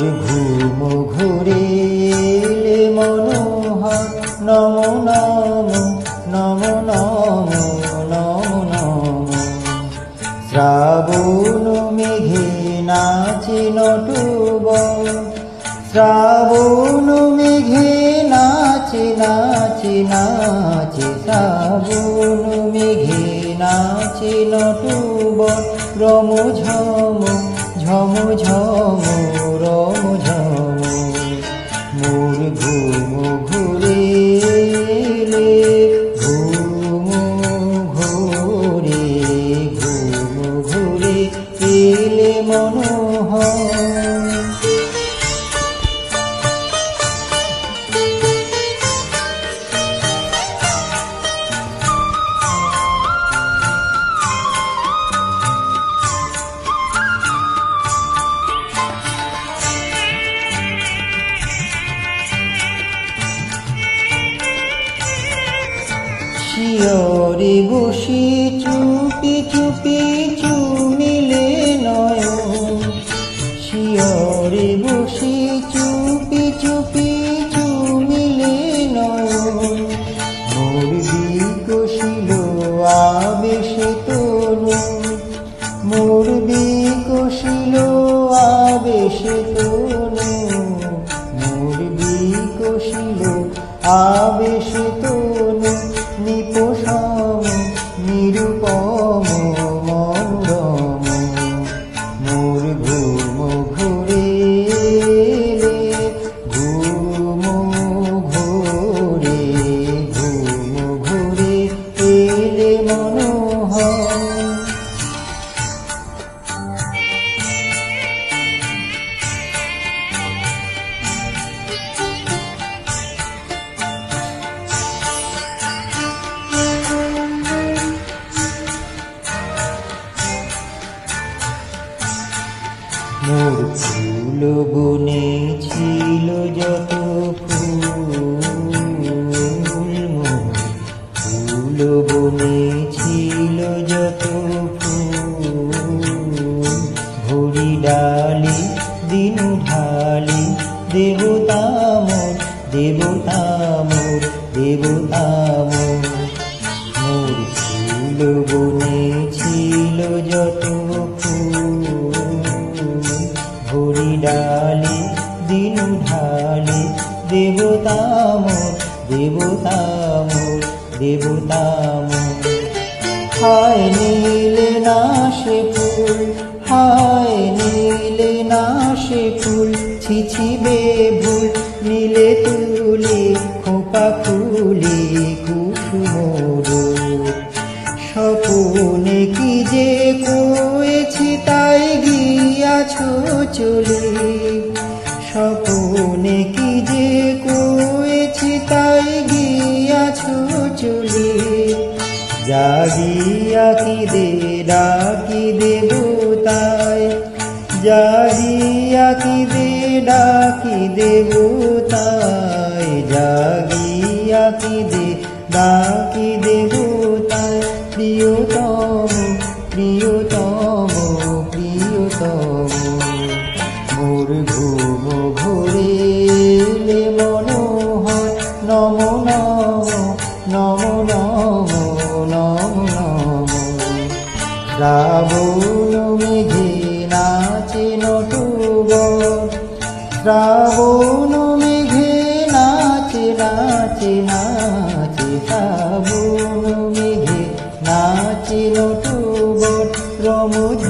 ঘুম ঘুরে এলে মনোহর। নম নম নম নম নম নম। শ্রাবণ মেঘে নাচে নটুব শ্রাবণ মেঘে নাচে নাচে নাচে। শ্রাবণ মেঘে নাচে নটুব রম ঝম ঝম ঝম ঘুম ঘুরে ঘুম ঘুরে ঘুম ঘুরে এলে মনোহর। শিয়রে বসি চুপি চুপি চুমিলে নয়ন। শিয়রে বসি চুপি চুপি চুমিলে নয়ন। মোর বিকশিল আবেশে তনু মোর ফুল বনে ছিল যত ফুল ফুল বনে ছিল যত ফুল। ভরি ডালি, দিন ঢালি দেবতা মোর দেবতা দেবতা মোর দেবতা মোর হায় নীলে না সে ফুল, হায় নীলে না সে ফুল ছিছি বেভুল নীলে তুলে, খোপা ফুলে কুসুমর স্বপনে কি যে কয়েছি তাই গিয়াছ চলে। স্বপনে কি যে কয়েছি তাই চলে। জাগিয়া কি দে ডাকি দেবতায় জাগিয়া কি দে ডাকি দেবতায় জাগিয়া কি দে ডাকি দেবতায় প্রিয়তম প্রিয়তম প্রিয়তম। মোর শ্রাবণ মেঘে নাচে নটুব। শ্রাবণ মেঘে নাচে নাচে নাচে শ্রাবণ মেঘে নাচে নটুব। রমধ